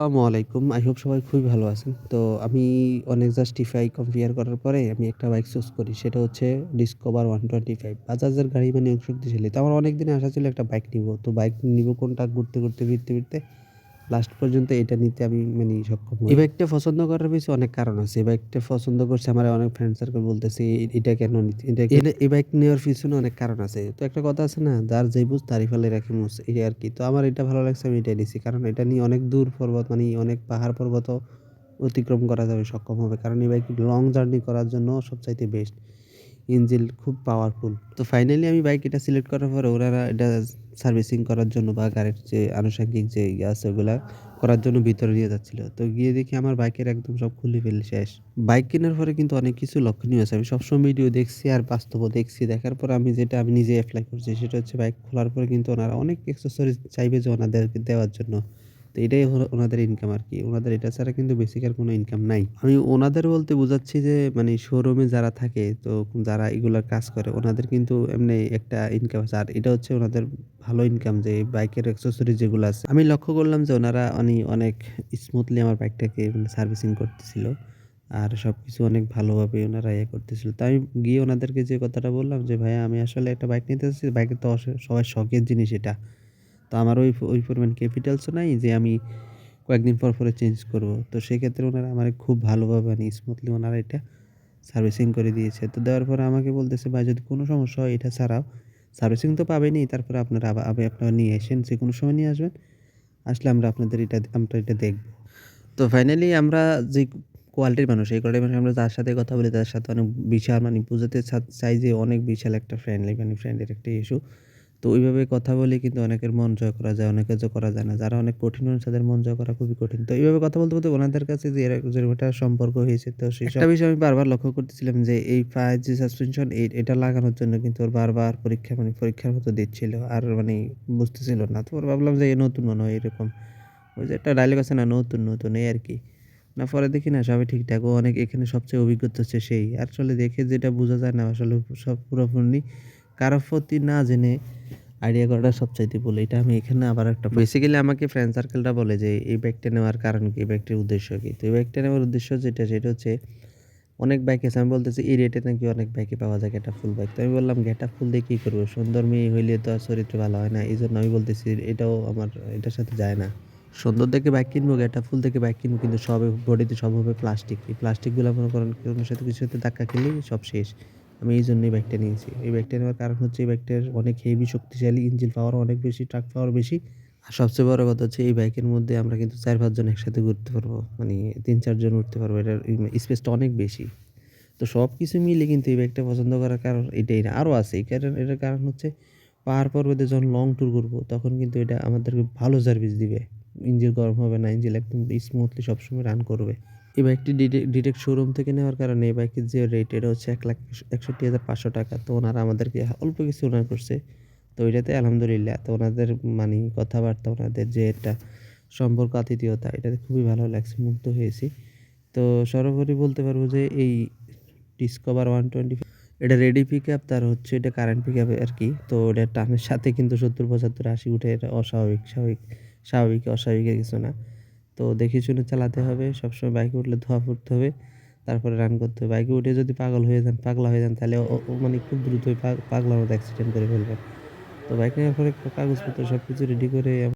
আসসালামু আলাইকুম। I hope সবাই খুবই ভালো আছেন। তো আমি অনেক জাস্টিফাই কম্পেয়ার করার পরে আমি একটা বাইক চুজ করি। সেটা হচ্ছে ডিসকভার 125 বাজাজের গাড়ি মানে শক্তিশালী। তো আমার অনেক দিনে আশা ছিল একটা বাইক নিব তো বাইক নিব কোনটা ঘুরতে, ঘুরতে, ফিরতে, ফিরতে লাস্ট পর্যন্ত এটা নিতে আমি মানে সক্ষম এই বাইকটা পছন্দ করার পিছনে অনেক কারণ আছে। এই বাইকটা পছন্দ করছে আমার অনেক ফ্রেন্ড সার্কেল বলতেছে, এটা কেন নিতে?" এটা এটা এই বাইক নেওয়ার পিছনে অনেক কারণ আছে। তো একটা কথা আছে না, "যার যেই বুঝ তারই ফলে রাখে মুছ" এই আরকি। তো আমার এটা ভালো লাগছে আমি এটা নিছি। কারণ এটা নিয়ে অনেক দূর পর্বত মানে অনেক পাহাড় পর্বতও অতিক্রম করা যাবে সক্ষম হবে। কারণ এই বাইক লং জার্নি করার জন্য সবচাইতে বেস্ট। ইঞ্জিন খুব পাওয়ারফুল। তো ফাইনালি আমি বাইক এটা সিলেক্ট করার পরে ওনারা এটা সার্ভিসিং করার জন্য বা গাড়ির যে আনুষঙ্গিক যে ইয়ে আছে ওগুলা করার জন্য ভিতরে নিয়ে যাচ্ছিল। তো গিয়ে দেখি আমার বাইকের একদম সব খুলে ফেলে শেষ। বাইক কেনার পরে কিন্তু অনেক কিছু লক্ষণীয় আছে। আমি সবসময় ভিডিও দেখছি আর বাস্তবও দেখছি। দেখার পর আমি যেটা আমি নিজে অ্যাপ্লাই করছি সেটা হচ্ছে বাইক খোলার পরে কিন্তু ওনারা অনেক অ্যাক্সেসরিজ চাইবে যে ওনাদেরকে দেওয়ার জন্য। তো এটাই হলো ওনাদের ইনকাম আর কি ওনাদের এটা ছাড়া কিন্তু বেসিক আর কোনো ইনকাম নাই। আমি ওনাদের বলতে বোঝাচ্ছি যে মানে শোরুমে যারা থাকে তো যারা এগুলার কাজ করে ওনাদের কিন্তু এমনি একটা ইনকাম আছে। আর এটা হচ্ছে ওনাদের ভালো ইনকাম যে বাইকের অ্যাক্সেসরি যেগুলো আছে। আমি লক্ষ্য করলাম যে ওনারা অনি অনেক স্মুথলি আমার বাইকটাকে মানে সার্ভিসিং করতেছিল। আর সবকিছু অনেক ভালোভাবে ওনারা ইয়ে করতেছিল। তো আমি গিয়ে ওনাদেরকে যে কথাটা বললাম যে, "ভাইয়া আমি আসলে একটা বাইক নিতে চাচ্ছি। বাইকের তো সবার শখের জিনিস এটা। তো আমার ওই ওই পরিমাণ ক্যাপিটালসও নাই যে আমি কয়েকদিন পর, পরে চেঞ্জ করব। তো সেক্ষেত্রে ওনারা আমার খুব ভালোভাবে মানে স্মুথলি ওনারা এটা সার্ভিসিং করে দিয়েছে। তো দেওয়ার পরে আমাকে বলতেছে, "ভাই যদি কোনো সমস্যা হয় এটা ছাড়াও সার্ভিসিং তো পাবেনই। তারপরে আপনারা আবা আবার আপনারা নিয়ে আসেন। যেকোনো সময় নিয়ে আসবেন। আসলে আমরা আপনাদের এটা আমরা এটা দেখব।" তো ফাইনালি আমরা যে কোয়ালিটির মানুষ এই কোয়ালিটির মানুষ আমরা যার সাথে কথা বলি তার সাথে অনেক বিশাল মানে বুঝাতে চাই যে অনেক বিশাল একটা ফ্রেন্ডলি মানে ফ্রেন্ডের একটা ইস্যু। তো ওইভাবে কথা বলে কিন্তু অনেকের মন জয় করা যায়, অনেকের জয় করা যায় না। যারা অনেক কঠিন মানুষ তাদের মন জয় করা খুবই কঠিন। তো এইভাবে কথা বলতে, বলতে ওনাদের কাছে যে এরা একটা সম্পর্ক হয়েছে তো সেই একটা বিষয় আমি বারবার লক্ষ্য করতেছিলাম যে এই পায়ের যে সাসপেনশন এটা লাগানোর জন্য কিন্তু ওর বারবার পরীক্ষা মানে পরীক্ষার মতো দিচ্ছিল। আর মানে বুঝতেছিল না। তো ওর ভাবলাম যে নতুন মনে হয় এরকম। ওই যে একটা ডায়লগ আছে না নতুন, নতুন এই আর কি না পরে দেখি না সবই ঠিকঠাক। ও অনেক এখানে সবচেয়ে অভিজ্ঞতা হচ্ছে সেই। আসলে দেখে যেটা বোঝা যায় না আসলে সব পুরোপুরি কারও প্রতি না জেনে আইডিয়া করাটা সবচাইতে ভুল। এটা আমি এখানে আবার একটা বেসিক্যালি আমাকে ফ্রেন্ড সার্কেলটা বলে যে এই ব্যাগটা নেওয়ার কারণ কি? বাইকটির উদ্দেশ্য কি? তো এই ব্যাগটা নেওয়ার উদ্দেশ্য যেটা সেটা হচ্ছে অনেক বাইক আছে আমি বলতেছি এই রেটে নাকি অনেক বাইকে পাওয়া যায় গেটআপ ফুল বাইক। তো আমি বললাম গেটআপ ফুল দিয়ে কী করব? সুন্দর মেয়ে হইলে তো আর চরিত্র ভালো হয় না। এই জন্য আমি বলতেছি এটাও আমার এটার সাথে যায় না। সুন্দর দেখে বাইক কিনবো, গেটআপ ফুল দেখে বাইক কিনবো কিন্তু সব বডিতে সব হবে প্লাস্টিক। এই প্লাস্টিকগুলো মনে করেন কোনো সাথে কিছু সাথে ধাক্কা খেলেই সব শেষ। আমি এইজন্যই বাইকটা নিয়েছি। এই বাইকটা নেওয়ার কারণ হচ্ছে এই বাইকটার অনেক হেভি শক্তিশালী, ইঞ্জিন পাওয়ার অনেক বেশি, ট্রাক পাওয়ার বেশি। আর সবচেয়ে বড় কথা হচ্ছে এই বাইকের মধ্যে আমরা কিন্তু চার পাঁচজন একসাথে ঘুরতে পারব। মানে তিন চারজন উঠতে পারব। এটার স্পেসটা অনেক বেশি। তো সব কিছু মিলে কিন্তু এই বাইকটা পছন্দ করার কারণ এটাই না। আরও আছে। এই কারণ এটার কারণ হচ্ছে পাহাড় পর্বতে যখন লং ট্যুর করব তখন কিন্তু এটা আমাদেরকে ভালো সার্ভিস দিবে। ইঞ্জিন গরম হবে না। ইঞ্জিন একদম স্মুথলি সবসময় রান করবে। এই বাইকটি ডিরে ডিরেক্ট শোরুম থেকে নেওয়ার কারণে এই বাইকের যে রেট এটা হচ্ছে ১,৬১,৫০০ টাকা। তো ওনারা আমাদেরকে অল্প কিছু ওনার করছে। তো এটাতে আলহামদুলিল্লাহ। তো ওনাদের মানে কথাবার্তা ওনাদের যে একটা সম্পর্ক আতিথেয়তা এটাতে খুবই ভালো লাগছে, মুগ্ধ হয়েছি। তো সর্বোপরি বলতে পারব যে এই ডিসকভার 125 এটা রেডি পিক আপ তার হচ্ছে এটা কারেন্ট পিক আপ আর কি তো এটা টানের সাথে কিন্তু ৭০, ৭৫, ৮০ উঠে এটা অস্বাভাবিক, স্বাভাবিক, স্বাভাবিক অস্বাভাবিকের কিছু না। তো দেখে শুনে চালাতে হবে। সবসময় বাইকে উঠলে ধোয়া ফুটতে হবে। তারপরে রান করতে হবে। বাইকে উঠে যদি পাগল হয়ে যান, পাগলা হয়ে যান তাহলে ও মানে খুব দ্রুতই পাগলার মতো অ্যাক্সিডেন্ট করে ফেলবেন। তো বাইক নেওয়ার পরে কাগজপত্র সব কিছু রেডি করে